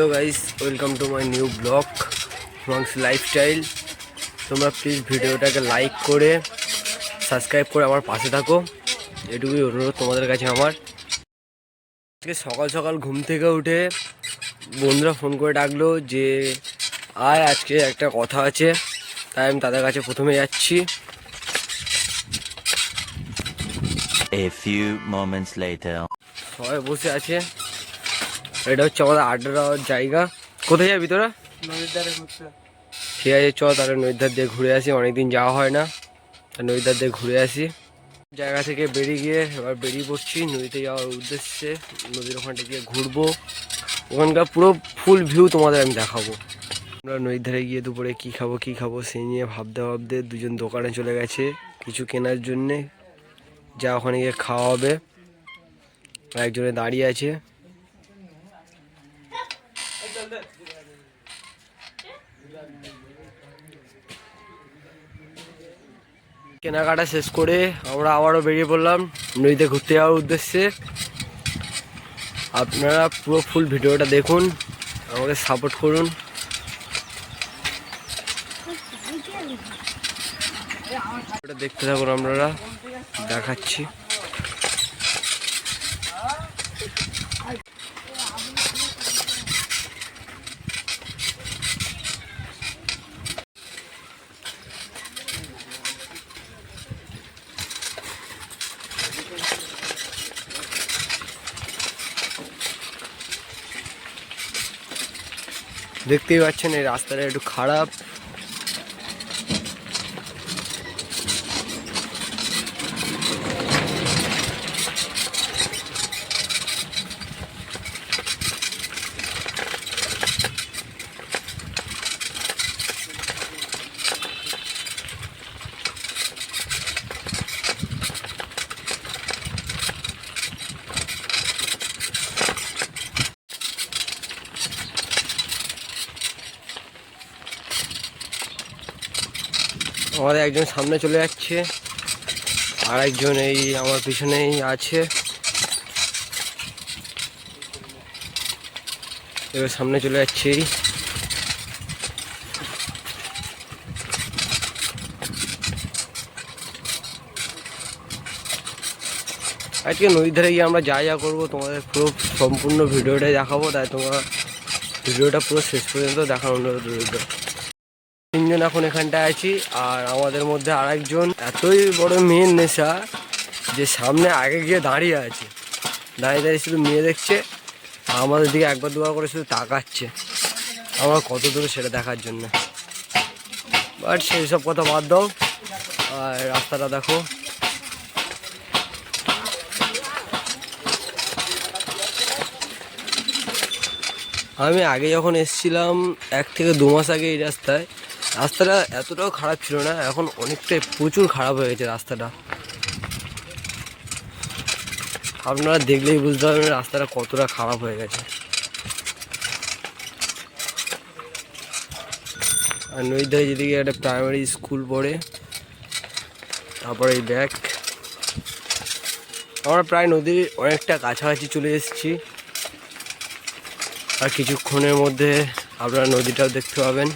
Hello guys welcome to my new blog Himangshu lifestyle তোমরা please ভিডিওটাকে like করে subscribe করে আমার পাশে থাকো। এটুকুই অনুরোধ তোমাদের কাছে আমার। আজকে সকাল সকাল ঘুম থেকে উঠে বন্ধুরা ফোন করে ডাকলো যে আয় আজকে একটা কথা আছে। তাই আমি তাদের কাছে প্রথমে যাচ্ছি। A few moments later. সবাই বসে আছে। এটা হচ্ছে আমাদের আড্ডা দেওয়ার জায়গা। কোথায় যাবি তোরা? নদীর ধারে ঘুরতে ঠিক আছে চ তাহলে নদীর ধার দিয়ে ঘুরে আসি অনেকদিন যাওয়া হয় না। নদীর ধার দিয়ে ঘুরে আসি। জায়গা থেকে বেরিয়ে গিয়ে এবার বেরিয়ে পড়ছি নদীতে যাওয়ার উদ্দেশ্যে নদীর ওখানটা গিয়ে ঘুরবো। ওখানকার পুরো ফুল ভিউ তোমাদের আমি দেখাবো। আমরা নদীর ধারে গিয়ে দুপুরে কী খাব কী খাব সেই নিয়ে ভাবতে ভাবতে দুজন দোকানে চলে গেছে কিছু কেনার জন্যে। যা ওখানে গিয়ে খাওয়া হবে। একজনে দাঁড়িয়ে আছে। কেনাকাটা শেষ করে আমরা আবারও বেরিয়ে পড়লাম। নদীতে ঘুরতে যাওয়ার উদ্দেশ্যে। আপনারা পুরো ফুল ভিডিওটা দেখুন, আমাকে সাপোর্ট করুন। দেখতে থাকুন আপনারা, দেখাচ্ছি। দেখতেই পাচ্ছেন এই রাস্তাটা একটু খারাপ। আমাদের একজন সামনে চলে যাচ্ছে। আর একজন এই আমার পিছনেই আছে। এবার সামনে চলে যাচ্ছে। আজকে নদীর ধারে গিয়ে আমরা যা যা করব তোমাদের পুরো সম্পূর্ণ ভিডিওটাই দেখাবো। তাই তোমরা ভিডিওটা পুরো শেষ পর্যন্ত দেখার অনুরোধ তিনজন এখন এখানটায় আছি, আর আমাদের মধ্যে আরেকজন এতই বড় মেয়ের নেশা যে সামনে আগে গিয়ে দাঁড়িয়ে আছে। দাঁড়িয়ে দাঁড়িয়ে শুধু মেয়ে দেখছে, আমাদের দিকে একবার দুবার করে শুধু তাকাচ্ছে। আমার কত দূরে সেটা দেখার জন্য। বাট সেই সব কথা বাদ দাও, আর রাস্তাটা দেখো। আমি আগে যখন এসেছিলাম, এক থেকে দু মাস আগে এই রাস্তায় রাস্তাটা এতটাও খারাপ ছিল না, এখন অনেকটাই প্রচুর খারাপ হয়ে গেছে রাস্তাটা। আপনারা দেখলেই বুঝতে পারবেন রাস্তাটা কতটা খারাপ হয়ে গেছে। আর নদীর যেদিকে একটা প্রাইমারি স্কুল পড়ে, তারপরে এই ব্যাগ আমরা প্রায় নদীর অনেকটা কাছাকাছি চলে এসেছি। আর কিছুক্ষণের মধ্যে আপনারা নদীটাও দেখতে পাবেন।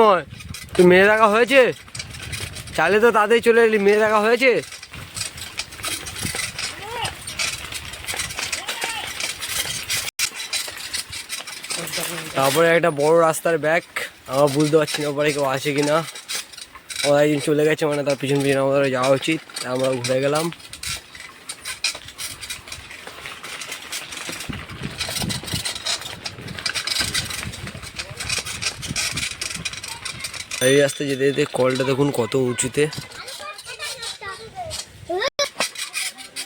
ময় তুই মেয়ে দেখা হয়েছে? চালে তো তাদের চলে এলি মেয়ে দেখা হয়েছে? তারপরে একটা বড় রাস্তার ব্যাগ আমরা বুঝতে পারছি না ওপরে কেউ আছে কিনা। ওরা একদিন চলে গেছে মানে তার পিছন পিছনে আমাদের যাওয়া উচিত আমরা ঘুরে গেলাম। এই রাস্তায় যেতে যেতে কলটা দেখুন কত উঁচুতে।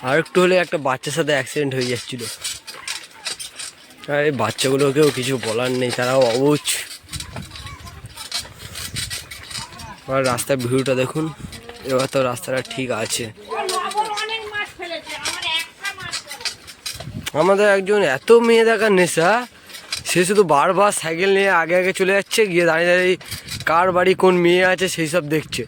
আর একটু হলে একটা বাচ্চার সাথে অ্যাক্সিডেন্ট হয়ে যাচ্ছিল। আর এই বাচ্চাগুলোকেও কিছু বলার নেই, তারাও অবুঝ। আর রাস্তার ভিউটা দেখুন, এবার তো রাস্তাটা ঠিক আছে। আমাদের একজন এত মেয়ে দেখার নেশা, সে শুধু বারবার সাইকেল নিয়ে আগে আগে চলে যাচ্ছে, গিয়ে দাঁড়িয়ে দাঁড়িয়ে কার বাড়ি কোন মেয়ে আছে সেই সব দেখছে।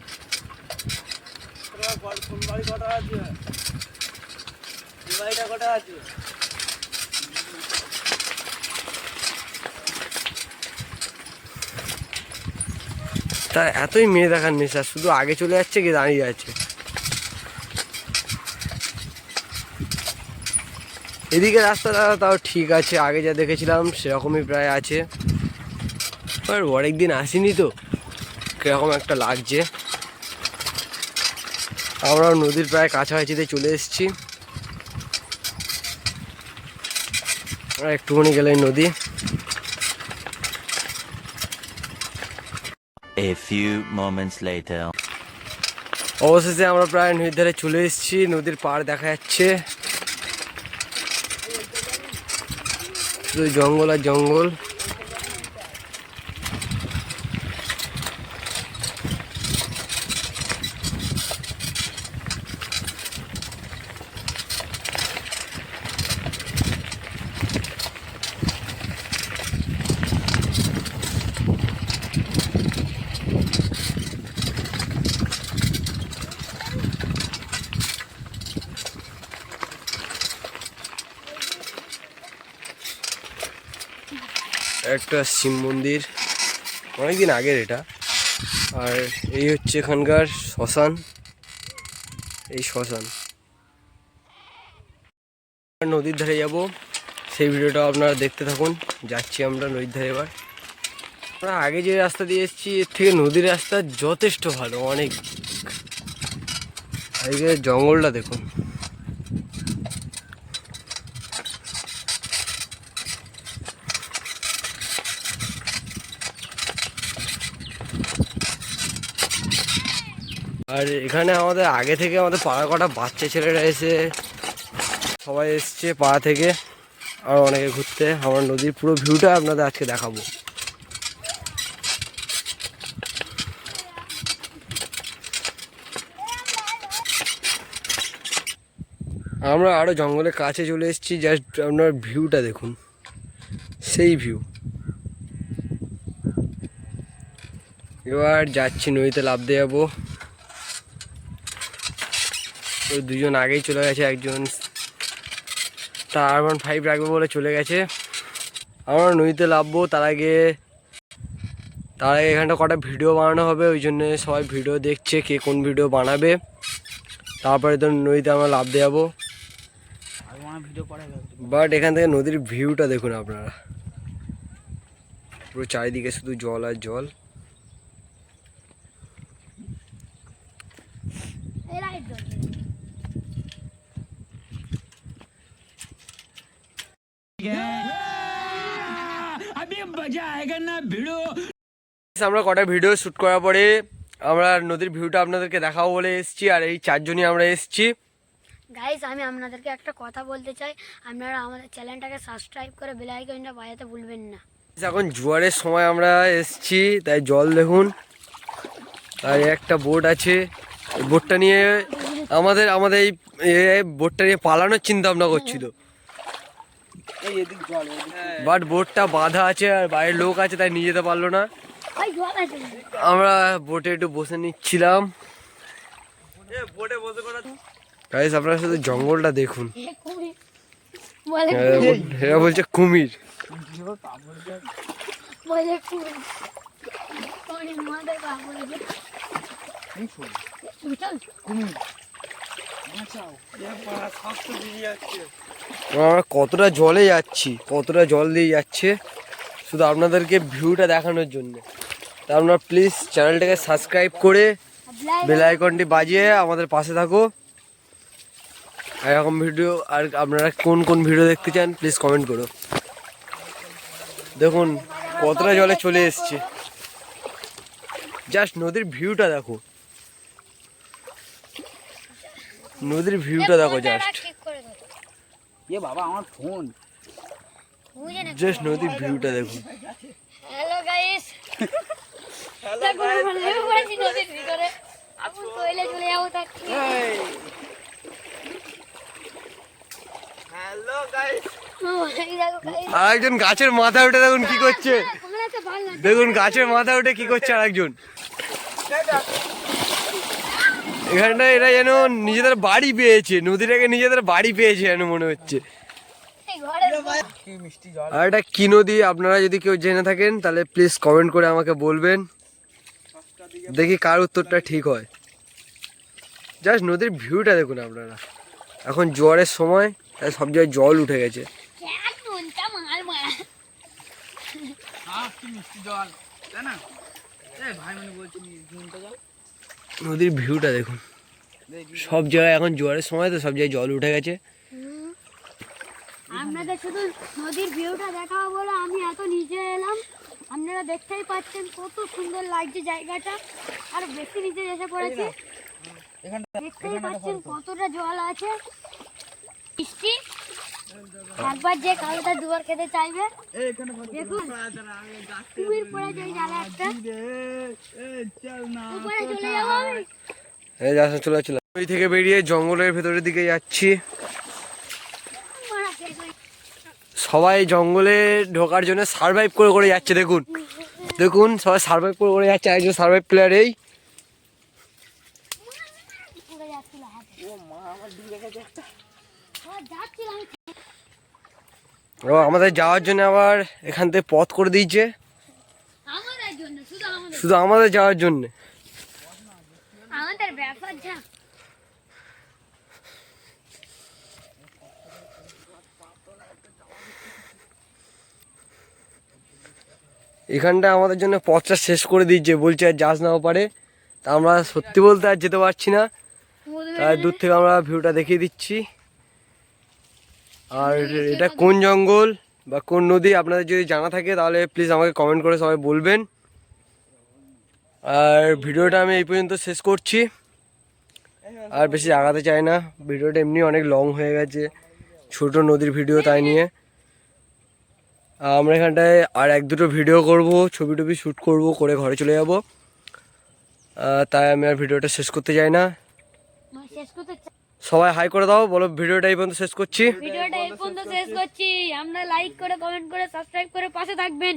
তা এতই মেয়ে দেখার নেশা, শুধু আগে চলে যাচ্ছে কি দাঁড়িয়ে আছে? এদিকে রাস্তাটা তাও ঠিক আছে, আগে যা দেখেছিলাম সেরকমই প্রায় আছে। আর অনেক দিন আসিনি তো। কীরকম একটা লাগছে। আমরা নদীর প্রায় কাছাকাছিতে চলে এসেছি। একটুখানি গেলে নদী। A few moments later. অবশেষে আমরা প্রায় নদীর ধারে চলে এসেছি। নদীর পাড় দেখা যাচ্ছে। শুধু জঙ্গল আর জঙ্গল। একটা শিব মন্দির। অনেকদিন আগের এটা। আর এই হচ্ছে এখানকার শ্মশান। এই শ্মশান। নদীর ধারে যাব। সেই ভিডিওটা আপনারা দেখতে থাকুন। যাচ্ছি আমরা নদীর ধারে এবার। আমরা আগে যে রাস্তা দিয়ে এসেছি, এর থেকে নদীর রাস্তা যথেষ্ট ভালো, অনেক। আজকে জঙ্গলটা দেখুন। আর এখানে আমাদের আগে থেকে আমাদের পাড়া কটা বাচ্চা ছেলেরা এসে সবাই এসছে পাড়া থেকে আর অনেকে ঘুরতে। আমার নদীর পুরো ভিউটা আপনাদের আজকে দেখাবো। আমরা আরও জঙ্গলের কাছে চলে এসেছি জাস্ট আপনার ভিউটা দেখুন। সেই ভিউ এবার যাচ্ছি নদীতে লাভ দিয়ে যাব। ওই দুজন আগেই চলে গেছে, একজন তার আর ওয়ান ফাইভ রাখবে বলে চলে গেছে। আমরা নদীতে নামবো, তার আগে তার আগে এখানটা কটা ভিডিও বানানো হবে, ওই জন্য সবাই ভিডিও দেখছে কে কোন ভিডিও বানাবে। তারপরে তো নদীতে আমরা লাভ দিয়ে যাব বাট এখান থেকে নদীর ভিউটা দেখুন আপনারা। পুরো চারিদিকে শুধু জল আর জল। আমরা কটা ভিডিও শ্যুট করার পরে আমরা নদীর ভিউটা আপনাদেরকে দেখাবো বলে এসেছি আর এই চারজনই আমরা এসেছি। গাইস আমি আপনাদেরকে একটা কথা বলতে চাই। আপনারা আমাদের চ্যানেলটাকে সাবস্ক্রাইব করে বেল আইকনটা বাজাতে ভুলবেন না। এখন জোয়ারের সময় আমরা এসেছি তাই জল দেখুন। আর একটা বোট আছে বোটটা নিয়ে আমাদের আমাদের এই এই বোটটা নিয়ে পালানোর চিন্তা ভাবনা করছিল। বাট বোটটা বাঁধা আছে আর বাইরের লোক আছে তাই নিয়ে যেতে পারল না। আমরা বোটে একটু বসে নিচ্ছিলাম। গাইস আপনারা শুধু জঙ্গলটা দেখুন। এ এরা বলছে কুমির। বলে কুমির। আমরা কতটা জলে যাচ্ছি, কতটা জল দিয়ে যাচ্ছে, শুধু আপনাদেরকে ভিউটা দেখানোর জন্য। তা আপনারা প্লিজ চ্যানেলটাকে সাবস্ক্রাইব করে বেল আইকনটি বাজিয়ে আমাদের পাশে থাকো। এরকম ভিডিও আর আপনারা কোন কোন ভিডিও দেখতে চান প্লিজ কমেন্ট করো। দেখুন, কতটা জলে চলে এসছে। জাস্ট নদীর ভিউটা দেখো। নদীর ভিউটা দেখো জাস্ট। এ বাবা আমার ফোন জাস্ট নদীর ভিউটা দেখুন হ্যালো গাইস পড়েছি নদীর ভিতরে। আপনি কইলে চলে যাব তা কি ও, এই দেখো একজন গাছের মাথা উঠে দেখুন কি করছে। দেখুন গাছের মাথা উঠে কি করছে আরেকজন। এখানটা এরা যেন নিজেদের বাড়ি পেয়েছে, নদীটাকে নিজেদের বাড়ি পেয়েছে যেন মনে হচ্ছে। আর এটা কি নদী? আপনারা যদি কেউ জেনে থাকেন, তাহলে প্লিজ কমেন্ট করে আমাকে বলবেন। দেখি কার উত্তরটা ঠিক হয়। জাস্ট নদীর ভিউটা দেখুন আপনারা। এখন জোয়ারের সময়, তাই সব জায়গায় জল উঠে গেছে। জল? ভাই মনে বলছি নদীর ভিউটা দেখুন। দেখি সব জায়গায় এখন জোয়ারের সময় তো সব জায়গায় জল উঠে গেছে। আপনাদের শুধু নদীর ভিউটা দেখাবো বলে আমি এত নিচে এলাম। আপনারা দেখতেই পাচ্ছেন কত সুন্দর লাগছে জায়গাটা। আর বেশি নিচে এসে পড়েছি। দেখতেই পাচ্ছেন কতটা জল আছে। বৃষ্টি একবার যে কালোটা দুবার খেতে চাইবে দেখুন। কুমির পড়ে যায় জালে একটা। উপরে চলে যাব আমি। এই যাচ্ছে চলে চলে ওই থেকে বেরিয়ে জঙ্গলের ভেতরের দিকে যাচ্ছি। সবাই জঙ্গলে ঢোকার জন্য সার্ভাইভ করে করে যাচ্ছে দেখুন। দেখুন সবাই সার্ভাইভ করে করে যাচ্ছে। একজন সার্ভাইভ প্লেয়ার এই। ও মা আমার দিকে ও আমাদের যাওয়ার জন্য আবার এখান থেকে পথ করে দিয়েছে। শুধু আমাদের। যাওয়ার জন্য। এখানটা আমাদের জন্য পথটা শেষ করে দিচ্ছে বলছে আর যাস নাও পারে। তা আমরা সত্যি বলতে আর যেতে পারছি না। তাই দূর থেকে আমরা ভিউটা দেখিয়ে দিচ্ছি। আর এটা কোন জঙ্গল বা কোন নদী আপনাদের যদি জানা থাকে তাহলে প্লিজ আমাকে কমেন্ট করে সবাই বলবেন। আর ভিডিওটা আমি এই পর্যন্ত শেষ করছি। আর বেশি আগাতে চাই না। ভিডিওটা এমনি অনেক লং হয়ে গেছে। ছোট নদীর ভিডিও তাই নিয়ে। আমরা এখানটায় আর এক দুটো ভিডিও করব ছবি টবি শ্যুট করব করে ঘরে চলে যাব। তাই আমি আর ভিডিওটা শেষ করতে চাই না। শেষ করতে সবাই হাই করে দাও, বলো ভিডিওটা এই পর্যন্ত শেষ করছি। ভিডিওটা এই পর্যন্ত শেষ করছি। আমরা লাইক করে কমেন্ট করে সাবস্ক্রাইব করে পাশে থাকবেন।